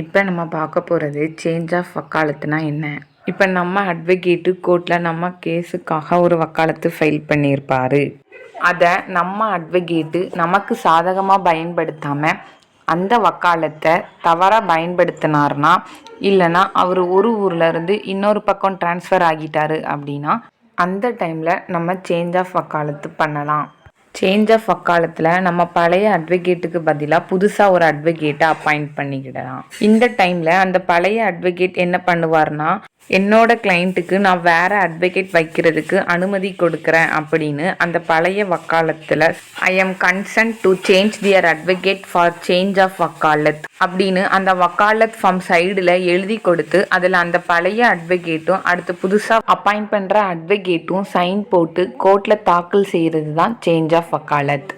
இப்போ நம்ம பார்க்க போகிறது சேஞ்ச் ஆஃப் வக்காலத்துனா என்ன? இப்போ நம்ம அட்வொகேட்டு கோர்ட்டில் நம்ம கேஸுக்காக ஒரு வக்காலத்து ஃபைல் பண்ணியிருப்பாரு. அதை நம்ம அட்வொகேட்டு நமக்கு சாதகமாக பயன்படுத்தாமல் அந்த வக்காலத்தை தவறாக பயன்படுத்தினார்னா இல்லைன்னா அவர் ஒரு ஊர்லேருந்து இன்னொரு பக்கம் ட்ரான்ஸ்ஃபர் ஆகிட்டாரு அப்படின்னா அந்த டைமில் நம்ம சேஞ்ச் ஆஃப் வக்காலத்து பண்ணலாம். சேஞ்ச் ஆஃப் அக்காலத்தில் நம்ம பழைய அட்வொகேட்டுக்கு பதிலாக புதுசாக ஒரு அட்வொகேட்டை அப்பாயிண்ட் பண்ணிக்கிடலாம். இந்த டைமில் அந்த பழைய அட்வொகேட் என்ன பண்ணுவார்னா என்னோட கிளைண்ட்டுக்கு நான் வேற அட்வொகேட் வைக்கிறதுக்கு அனுமதி கொடுக்குறேன் அப்படின்னு அந்த பழைய வக்காலத்தில் I am consent to change their advocate for change of vakalat அப்படின்னு அந்த வக்காலத் ஃபார்ம் சைடில் எழுதி கொடுத்து அதில் அந்த பழைய அட்வொகேட்டும் அடுத்து புதுசாக அப்பாயிண்ட் பண்ணுற அட்வொகேட்டும் சைன் போட்டு கோர்ட்டில் தாக்கல் செய்கிறது தான் சேஞ்ச் ஆஃப் வக்காலத்.